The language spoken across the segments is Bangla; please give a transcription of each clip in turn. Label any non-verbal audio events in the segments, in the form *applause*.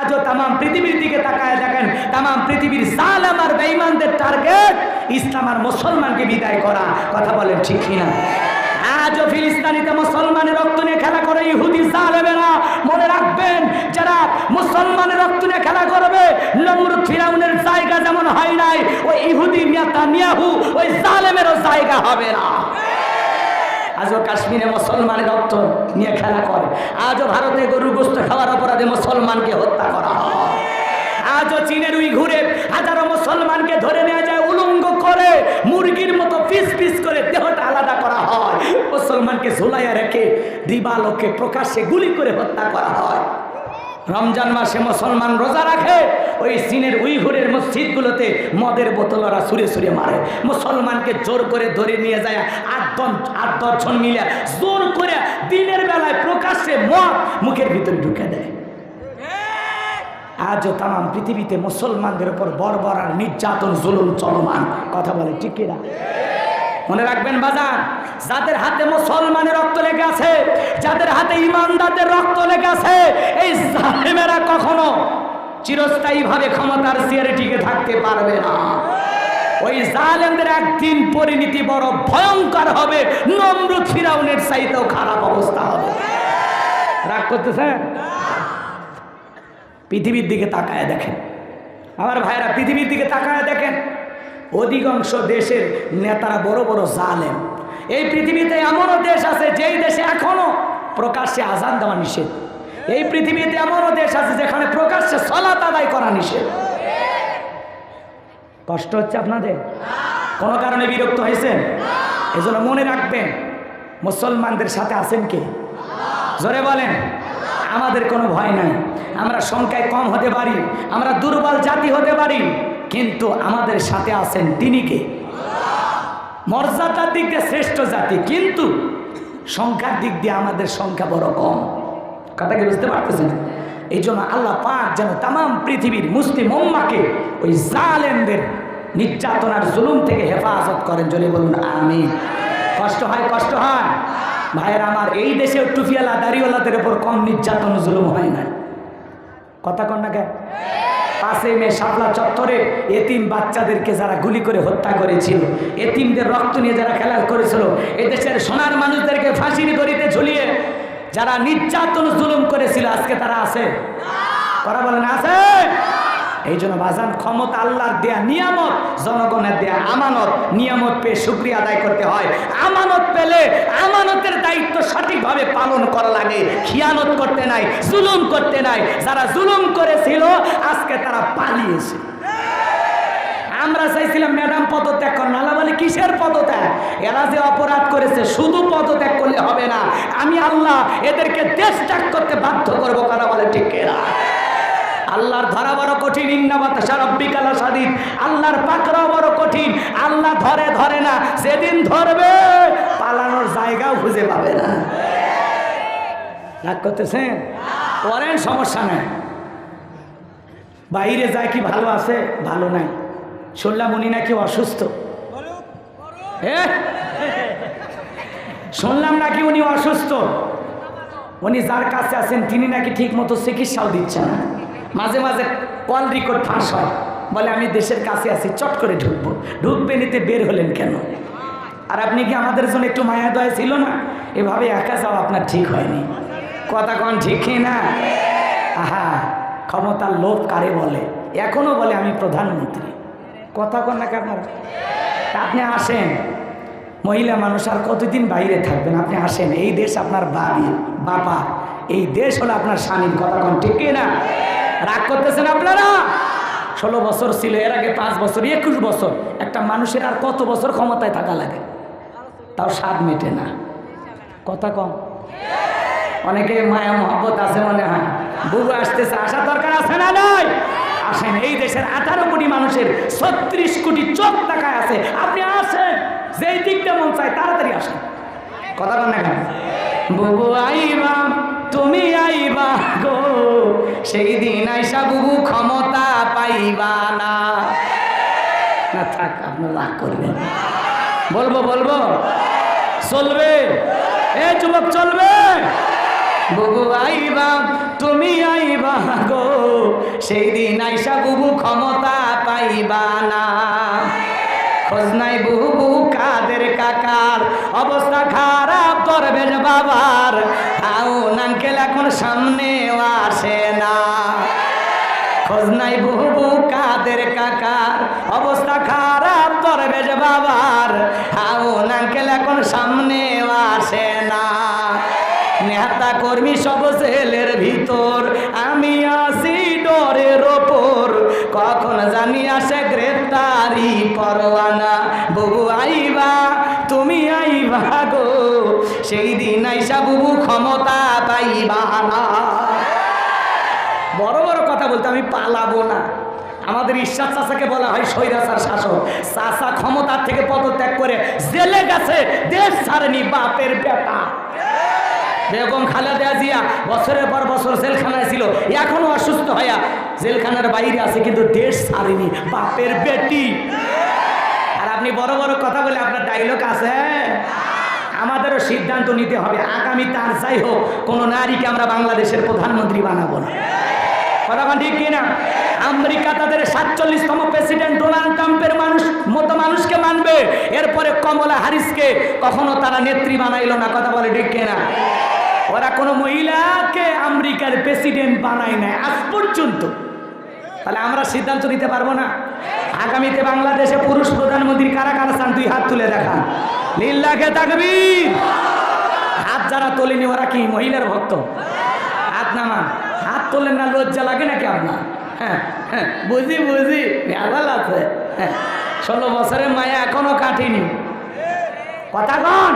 আজও তাম পৃথিবীর দিকে তাকায় দেখেন তাম পৃথিবীর জালেম আর বেঈমানদের টার্গেট ইসলাম আর মুসলমানকে বিদায় করা। কথা বলেন ঠিক কিনা? আজও ফিলিস্তানিতে মুসলমানের রক্ত নিয়ে খেলা করে ইহুদি জালেমেরা। মনে রাখবেন, যারা মুসলমানের রক্ত নিয়ে খেলা করবে, নমরুদ ফিরাউনের জায়গা যেমন হয় নাই, ওই ইহুদি নেতা নিয়াহু ওই জালেমেরও জায়গা হবে না। আজও কাশ্মীরে মুসলমানের রক্ত নিয়ে খেলা করে। আজও ভারতে গরু গোস্ত খাওয়ার অপরাধে মুসলমানকে হত্যা করা হয়। আজও চীনের উই ঘুরে হাজারো মুসলমানকে ধরে নেওয়া যায়, উলঙ্গ করে, মুরগির মতো পিস পিস করে দেহটা আলাদা করা হয়। মুসলমানকে ঝোলাইয়া রেখে দিবালোকে প্রকাশ্যে গুলি করে হত্যা করা হয়। রমজান মাসে মুসলমান রোজা রাখে, ওই চীনের উইঘুরের মসজিদগুলোতে মদের বোতল ওরা সুরে সুরে মারে। মুসলমানকে জোর করে ধরে নিয়ে যায়, আট আট দশজন মিলে জোর করে দিনের বেলায় প্রকাশ্যে মদ মুখের ভিতরে ঢুকে দেয়। আজও তাম পৃথিবীতে মুসলমানদের উপর বর্বর আর নির্যাতন, জুলুম, চলমান। কথা বলে ঠিক কিনা? মনে রাখবেন বাজার যাদের হাতে মুসলমানের রক্ত লেগে আছে, যাদের হাতে ইমানদারদের রক্ত লেগে আছে, এই জালেমেরা কখনো চিরস্থায়ীভাবে ক্ষমতার চেয়ারে টিকে থাকতে পারবে না। ওই জালেমদের একদিন পরিণতি বড় ভয়ঙ্কর হবে, নমরুদ ফিরাউনের চাইতেও খারাপ অবস্থা হবে। রাগ করতেছেন? পৃথিবীর দিকে তাকায় দেখেন। আমার ভাইরা পৃথিবীর দিকে তাকায় দেখেন। অধিকাংশ দেশের নেতারা বড় বড় জালেম। এই পৃথিবীতে এমনও দেশ আছে যেই দেশে এখনও প্রকাশ্যে আজান দেওয়া নিষেধ। এই পৃথিবীতে এমনও দেশ আছে যেখানে প্রকাশ্যে সলাত আদায় করা নিষেধ। কষ্ট হচ্ছে আপনাদের? কোনো কারণে বিরক্ত হয়েছেন? এজন্য মনে রাখবেন, মুসলমানদের সাথে আছেন কে? জোরে বলেন, আমাদের কোনো ভয় নাই। আমরা সংখ্যায় কম হতে পারি, আমরা দুর্বল জাতি হতে পারি। কিন্তু আমাদের সাথে আছেন তিনি কে? মর্যাদার দিক দিয়ে শ্রেষ্ঠ জাতি, কিন্তু সংখ্যার দিক দিয়ে আমাদের সংখ্যা বড় কম। কথা কি বুঝতে পারতেছেন? এই জন্য আল্লাহ পাক যেন তাম পৃথিবীর মুসলিম উম্মাকে ওই জালেমদের নির্যাতন আর জুলুম থেকে হেফাজত করেন। যদি বলুন আমি কষ্ট হয় কষ্ট হয়। ভাইয়ের, আমার এই দেশেও টুফিয়ালা, দাড়িওয়ালাদের উপর কম নির্যাতন জুলুম হয় না। কথা কন না কে পাশে মে শাপলা চত্বরে এতিম বাচ্চাদেরকে যারা গুলি করে হত্যা করেছিল, এতিমদের রক্ত নিয়ে যারা খেলা করেছিল, এদেশের সোনার মানুষদেরকে ফাঁসির গড়িতে ঝুলিয়ে যারা নির্যাতন, জুলুম করেছিল, আজকে তারা আছে? করা বলেন আছে? এই জন্য বাজান, ক্ষমতা আল্লাহর দেয়া নিয়ামত, জনগণের দেয়া আমানত, নিয়ামত পেয়ে শুক্রিয়া আদায় করতে হয়। আমানত পেলে আমানতের দায়িত্ব সঠিকভাবে পালন করা লাগে। খিয়ানত করতে নাই, জুলুম করতে নাই। যারা জুলুম করেছিল, আজকে তারা পালিয়েছে। আমরা চাইছিলাম, ম্যাডাম, পদত্যাগ করেন আল্লাহ বলে, কিসের পদত্যাগ? এরা যে অপরাধ করেছে, শুধু পদত্যাগ করলে হবে না। আমি আল্লাহ এদেরকে দেশ ত্যাগ করতে বাধ্য করব কারা বলে ঠিক এরা আল্লাহর ধরা বড় কঠিন ইন্নাবাত সারব্বিকালা সাদিদ আল্লাহর পাকড়াও বড় কঠিন, আল্লাহ ধরে ধরে না সেদিন ধরবে, পালানোর জায়গাও খুঁজে পাবে না। রাগ করতেছেন? করেন সমস্যা নেই। বাইরে যায় কি ভালো আছে? ভালো নাই। শুনলাম উনি নাকি অসুস্থ? শুনলাম নাকি উনি অসুস্থ। উনি যার কাছে আছেন, তিনি নাকি ঠিক মতো চিকিৎসাও দিচ্ছেন না। মাঝে মাঝে কল রেকর্ড ফাঁস হয়। বলে, আমি দেশের কাছে আছি, চট করে ঢুকবো। ঢুকবে নিতে বের হলেন কেন? আর আপনি কি আমাদের জন্য একটু মায়া দয়া ছিল না? এভাবে একা যাওয়া আপনার ঠিক হয়নি। কথা কন ঠিক না? আহা, ক্ষমতার লোভ কারে বলে? এখনও বলে, আমি প্রধানমন্ত্রী। কথা কন আপনারা তা আপনি আসেন। মহিলা মানুষ আর কতদিন বাইরে থাকবেন? আপনি আসেন। এই দেশ আপনার বাড়ি বাবা এই দেশ হলো আপনার স্বামীর। কথা কন ঠিক না? রাগ করতেছেন আপনারা? ষোলো বছর ছিল, এর আগে পাঁচ বছর, একুশ বছর। একটা মানুষের আর কত বছর ক্ষমতায় থাকা লাগে? তাও স্বাদ মেটে না। কথা কম? অনেকে মায়া মহব্বত আছে মনে হয়। বুবু আসতেছে আসার দরকার আছে না নাই? আসেন, এই দেশের আঠারো কোটি মানুষের ছত্রিশ কোটি চোখ টাকায় আছে। আপনি আসেন, যেই দিকটা মন চায় তাড়াতাড়ি আসেন। কথা বল না কেন? বুবু আইবা তুমি আইবা গো সেই দিন আইসা বুবু ক্ষমতা পাইবা না। না থাক, আপনার রাগ করবেন। বলব বলব। চলবে। এ যুবক, চলবে। বুবু আইবা, তুমি আইবা গো সেই দিন আইসা বুবু ক্ষমতা পাইবা না। খোঁজ নাই বুবু কাদের কাকার অবস্থা খারাপ করবে বাবার। আও নাঙ্কেল এখন সামনেও আসে না। খোঁজ নাই বুবু কাদের কাকার অবস্থা খারাপ করবে বাবার। আও নাঙ্কেল এখন সামনেও আসে না। নেতা কর্মী সব জেলের ভিতর, আমি কখন জানি আসে গ্রেপ্তারি পরোয়ানা? বুবু আইবা, তুমি আইবা গো। সেই দিন আইসা বুবু ক্ষমতা পাইবা না। বড় বড় কথা বলতে আমি পালাবো না। আমাদের ঈশ্বর চাচাকে বলা হয় স্বৈরাচার শাসক। চাচা ক্ষমতার থেকে পদত্যাগ করে জেলে গেছে, দেশ ছাড়েনি বাপের বেটা। বেগম খালেদা জিয়া বছরের পর বছর জেলখানায় ছিল, এখনও অসুস্থ হইয়া জেলখানার বাইরে আছে, কিন্তু দেশ ছাড়েনি। বাপের বেটি। আর আপনি বড় বড় কথা বলে আপনার ডায়লগ আছে আমাদেরও সিদ্ধান্ত নিতে হবে। আগামী তার যাই হোক, কোনো নারীকে আমরা বাংলাদেশের প্রধানমন্ত্রী বানাবো না। কথাখন ঠিক কিনা? আমেরিকা তাদের সাতচল্লিশতম প্রেসিডেন্ট ডোনাল্ড ট্রাম্পের মানুষ, মতো মানুষকে মানবে। এরপরে কমলা হারিসকে কখনো তারা নেত্রী বানাইলো না, কথা বলে ঠিক কিনা? ওরা কোনো মহিলাকে আমেরিকার প্রেসিডেন্ট বানায় না আজ পর্যন্ত। তাহলে আমরা সিদ্ধান্ত নিতে পারব না। আগামীতে বাংলাদেশে পুরুষ প্রধানমন্ত্রী কারা কারা চান দুই হাত তুলে দেখান। লিল্লাকে তাকবীর। হাত যারা তোলেনি ওরা কি মহিলার ভক্ত? হাত নামা হাত তোলেন না, লজ্জা লাগে নাকি আপনার? হ্যাঁ হ্যাঁ বুঝি বুঝি। ভেজাল আছে। হ্যাঁ ষোলো বছরের মায়া এখনও কাটেনি। কথা কন।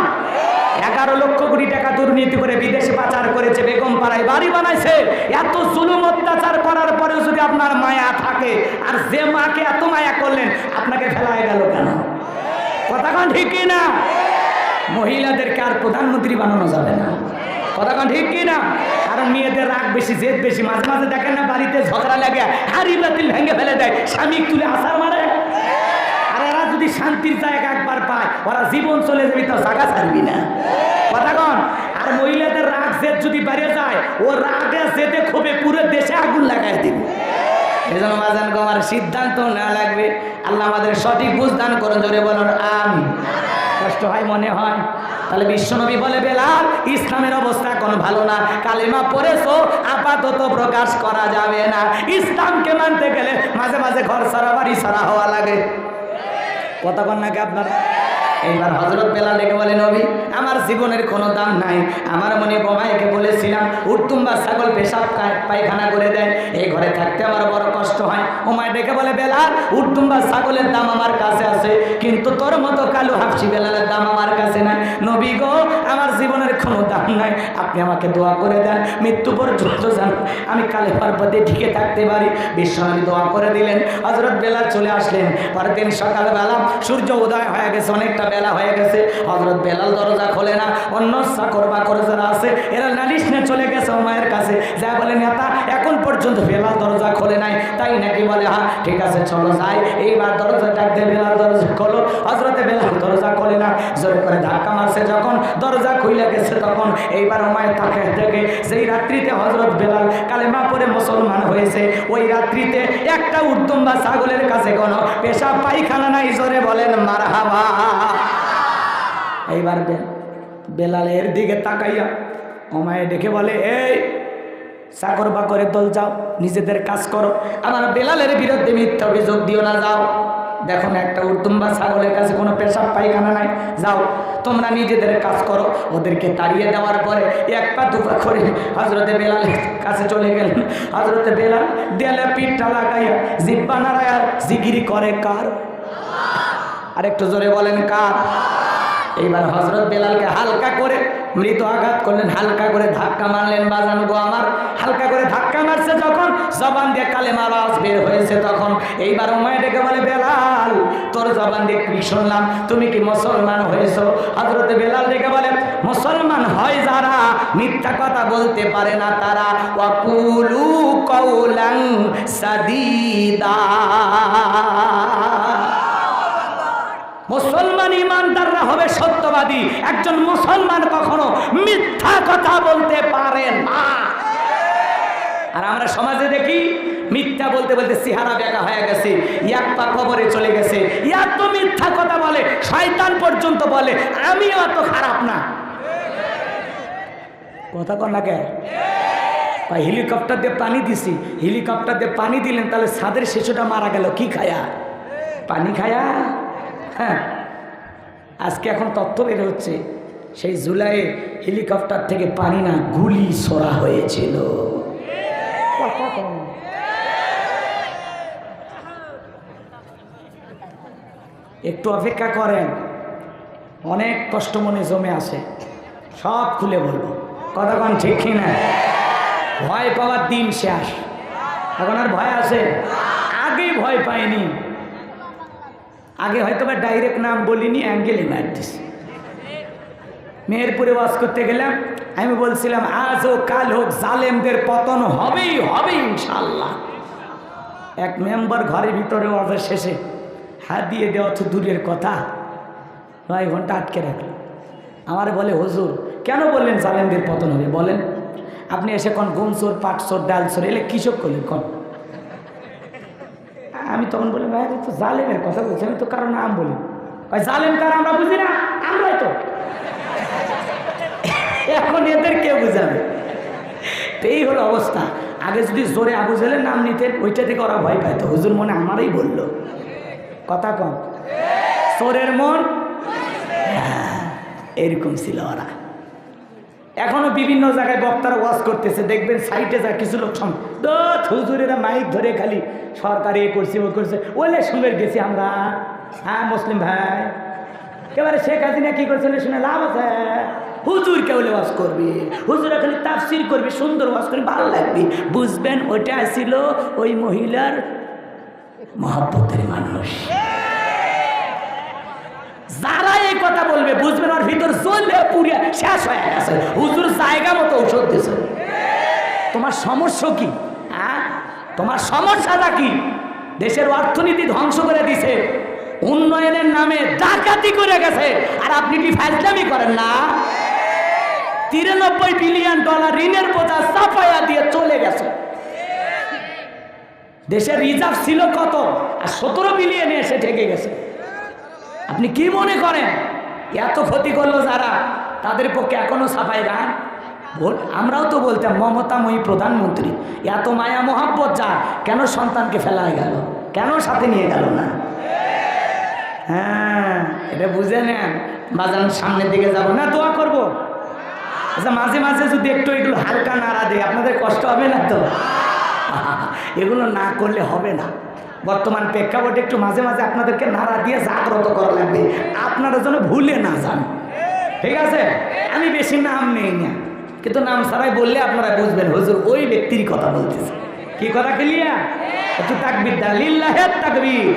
এগারো লক্ষ কোটি টাকা দুর্নীতি করে বিদেশে পাচার করেছে বেগম পাড়ায় বাড়ি বানাইছে। এত জুলুম অত্যাচার করার পরেও যদি আপনার মায়া থাকে, আর যে মাকে এত মায়া করলেন, আপনাকে ফেলায় গেল কেন? কথা কন ঠিক কি না? মহিলাদেরকে আর প্রধানমন্ত্রী বানানো যাবে না। কথা কন ঠিক কি না? কারণ মেয়েদের রাগ বেশি, জেদ বেশি। মাঝে মাঝে দেখেন না, বাড়িতে ঝগড়া লাগে, হাড়ি বাতিল ভেঙে ফেলে দেয়। স্বামী তুলে আসার মারে। যদি শান্তির জায়গা একবার পায়, ওরা জীবন চলে যাবি, তো জায়গা ছাড়বি না। কথা কন আর মহিলাদের রাগ জেদ যদি বেড়ে যায়, ও রাগে জেদে ক্ষোভে পুরো দেশে আগুন লাগাই দিবে। এই জন্য মাজান সিদ্ধান্ত না লাগবে। আল্লাহ আমাদের সঠিক বুঝদান করুন ধরে বলুন আমি কষ্ট হয় মনে হয়। তাহলে বিশ্বনবী বলে, বেলাল, ইসলামের অবস্থা এখন ভালো না। কালিমা পড়েছো, আপাতত প্রকাশ করা যাবে না। ইসলামকে মানতে গেলে মাঝে মাঝে ঘর সারা বাড়ি সারা হওয়া লাগে। কতক্ষণ নাকি আপনারা? এইবার হজরত বেলাল ডেকে বলে নবী আমার জীবনের কোনো দাম নাই। আমার মনে বোমাইকে বলেছিলাম উঠতুম্বা ছাগল পেশাব পায়খানা করে দেয়। এই ঘরে থাকতে আমার বড় কষ্ট হয়। ওমায় ডেকে বলে, বেলাল উঠতুম্বা ছাগলের দাম আমার কাছে আছে, কিন্তু তোর মতো কালো হাফসি বেলালের দাম আমার কাছে নাই। নবী গো, আমার জীবনের কোনো দাম নাই। আপনি আমাকে দোয়া করে দেন, মৃত্যু পর্যন্ত যান আমি কালে পর্বতে ঢিকে থাকতে পারি। বিশ্বনবী দোয়া করে দিলেন। হজরত বেলা চলে আসলেন। পরের দিন সকালবেলা সূর্য উদয় হয়ে গেছে, অনেকটা বেলা হয়ে গেছে। হজরত বেলাল দরজা খোলে না, অন্য চাকর বাকর যারা আছে, এরা নালিশ নিয়ে চলে গেছে মায়ের কাছে। যা বলে নেতা, এখন পর্যন্ত বেলাল দরজা খোলে নাই। তাই নাকি বলে হ্যাঁ ঠিক আছে, চলো যাই। এইবার দরজা ডাকতে বেলাল দরজা খোলো। হজরতে বেলাল দরজা খোলে না, জোর করে ধাক্কা মারছে যখন, দরজা খুলে গেছে তখন। এইবার মায়ের তাকে থেকে যেই রাত্রিতে হজরত বেলাল কালেমা পরে মুসলমান হয়েছে, ওই রাত্রিতে একটা উত্তম বা ছাগলের কাছে কোনো পেশা পায়খানা নাই, জোরে বলেন, মারহাবা। এইবার বে- বেলালের দিকে তাকাইয়া ওমায় ডেকে বলে, এই চাকর বাকরের দল যাও, নিজেদের কাজ করো। আমার বেলালের বিরুদ্ধে মিথ্যা অভিযোগ দিও না, যাও। দেখো না একটা উর্দুম বা ছাগলের কাছে কোনো পেশাব, পায়খানা নাই। যাও, তোমরা নিজেদের কাজ করো। ওদেরকে তাড়িয়ে দেওয়ার পরে এক পা দুপা করে হজরতে বেলালের কাছে চলে গেলেন। হজরতে বেলাল দেয়ালে পিঠটা লাগাইয়া, জিব্বা নাড়ায়া জিগিরি করে, কার? আর একটু জোরে বলেন, কার? এইবার হজরত বেলালকে হালকা করে মৃত আঘাত করলেন, হালকা করে ধাক্কা মারলেন, বাজান গো আমার। হালকা করে ধাক্কা মারছে যখন জবান দিয়ে কালে আওয়াজ বের হয়েছে তখন। এইবার উমায় ডেকে বলে, বেলাল, তোর জবান দিয়ে কি শুনলাম? তুমি কি মুসলমান হয়েছো? হজরত বেলাল ডেকে বলে, মুসলমান হয় যারা, মিথ্যা কথা বলতে পারে না তারা। ওয়াকুলু কৌলাং সাদিদা মুসলমান ইমানদাররা হবে সত্যবাদী। একজন মুসলমান কখনো মিথ্যা কথা বলতে পারে না। আর আমরা সমাজে দেখি, মিথ্যা বলতে চেহারা বেকা হয়ে গেছে এক পা কবরে চলে গেছে। এত মিথ্যা কথা বলে, শয়তান পর্যন্ত বলে আমিও এত খারাপ না। কথা কন না কে? হেলিকপ্টার দিয়ে পানি দিছি। হেলিকপ্টার দিয়ে পানি দিলেন, তাহলে ছাদের শিশুটা মারা গেল, কি খায়া? পানি খায়া? হ্যাঁ। আজকে এখন তথ্য বের হচ্ছে, সেই জুলাইয়ে হেলিকপ্টার থেকে পানি না, গুলি সরা হয়েছিল। একটু অপেক্ষা করেন, অনেক কষ্ট মনে জমে আসে সব খুলে বলব। কতক্ষণ ঠিক কিনা? ভয় পাওয়ার দিন শেষ। এখন আর ভয় আছে? আগেই ভয় পাইনি। আগে হয়তো বা ডাইরেক্ট নাম বলিনি অ্যাঙ্গেলে মার মেহেরপুরে ওয়াজ করতে গেলাম, আমি বলছিলাম, আজ হোক কাল হোক জালেমদের পতন হবেই হবে ইনশাল্লাহ এক মেম্বার ঘরের ভিতরে ওয়াজের শেষে হাত দিয়ে দেওয়া তো দূরের কথা। নয় ঘণ্টা আটকে রাখল। আমার বলে, হুজুর, কেন বললেন জালেমদের পতন হবে? বলেন। আপনি এসে কোন গম চোর পাট ডাল এলে কৃষক করলেন, কোন? আমি তখন বলি ভাই আমি তো জালেমের কথা বলছি আমি তো কারও নাম বলি। ভাই জালেম কার আমরা বুঝি না আমরাই তো। এখন এদের কেউ বুঝাবে। তো এই হলো অবস্থা। আগে যদি জোরে আবু জেলের নাম নিতেন ওইটা থেকে ওরা ভয় পাইতো হুজুর মনে আমারই বলল। কথা কম? চোরের মন? হ্যাঁ, এরকম ছিল ওরা। এখনও বিভিন্ন জায়গায় বক্তারা ওয়াজ করতেছে, দেখবেন সাইটে যা কিছু লোক সম হুজুরেরা মাইক ধরে খালি সরকার এ করছে, ও করছে। ওলে শুনে গেছি আমরা। হ্যাঁ মুসলিম ভাই। এবারে শেখ হাসিনা কি করছিল শুনে লাভ আছে। হুজুর কেউ ওয়াজ করবি? হুজুরা খালি তাফসির করবি, সুন্দর ওয়াজ করবি, ভালো লাগবে। বুঝবেন, ওইটা ছিল ওই মহিলার মহাব্বতের মানুষ। যারা এই কথা বলবে বুঝবেন ওর ভিতর জ্বললে পুড়িয়া শেষ হয়ে গেছে। হুজুর জায়গা মতো ঔষধ দিছে। তোমার সমস্যা কি? হ্যাঁ? তোমার সমস্যাটা কি? দেশের অর্থনীতি ধ্বংস করে দিছে, উন্নয়নের নামে ডাকাতি করে গেছে, আর আপনি কি ফাজলামি করেন না? তিরানব্বই বিলিয়ন ডলার ঋণের বোঝা চাপায়া দিয়ে চলে গেছে। দেশের রিজার্ভ ছিল কত? আর সতেরো বিলিয়নে এসে ঠেকে গেছে। আপনি কি মনে করেন? এত ক্ষতি করল যারা, তাদের পক্ষে এখনও সাফাই গান? বল আমরাও তো বলতাম, মমতাময়ী প্রধানমন্ত্রী, এত মায়া মহাব্বত যার, কেন সন্তানকে ফেলা গেল? কেন সাথে নিয়ে গেল না? হ্যাঁ এটা বুঝে নেন। বাজান সামনের দিকে যাব না, দোয়া করব। আচ্ছা মাঝে মাঝে যদি একটু এগুলো হালকা নাড়া দেয়, আপনাদের কষ্ট হবে না তো? *laughs* এগুলো না করলে হবে না। বর্তমান প্রেক্ষাপটে একটু মাঝে মাঝে আপনাদেরকে নাড়া দিয়ে জাগ্রত করা লাগবে। আপনারা যেন ভুলে না যান। ঠিক আছে? আমি বেশি নাম নেই না। কিন্তু নাম ছাড়াই বললে আপনারা বুঝবেন, হুজুর, ওই ব্যক্তির কথা বলতেছে। কি কথা ক্লিয়া একটু তাকবির দা তাকবির।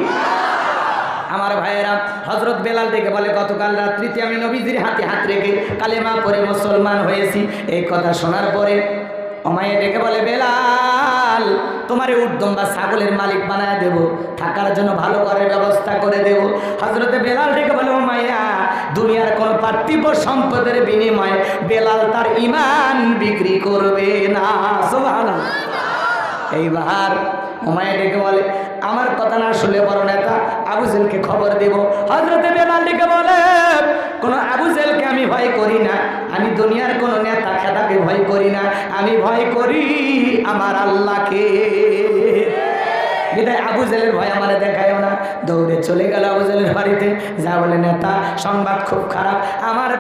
আমার ভাইয়েরা হজরত বেলাল থেকে বলে, গতকাল রাত্রিতে আমি নবীজির হাতে হাত রেখে কালেমা পরে মুসলমান হয়েছি। এই কথা শোনার পরে অমায়ে ডেকে বলে, বেলাল তোমার উদ্যম বা ছাগলের মালিক বানায় দেব, থাকার জন্য ভালো করে ব্যবস্থা করে দেব। হজরতে বেলাল ডেকে বলে মায়া, দুনিয়ার কোনো পার্থিব সম্পদের বিনিময়ে বেলাল তার ইমান বিক্রি করবে না। এইবার হুমায় ডেকে বলে, আমার কথা না শুনলে বড় নেতা আবু জেলকে খবর দেব। হজরতে বেলাল ডেকে বলে, কোন আবু জেলকে আমি ভয় করি না। আমি দুনিয়ার কোন নেতা খেতাকে ভয় করি না। আমি ভয় করি আমার আল্লাহকে। বিদায় আবু জেলের ভয় আমার দেখায়ও না। দৌড়ে চলে গেল আবু জেলের বাড়িতে। যা বলে, নেতা, সংবাদ খুব খারাপ। আমার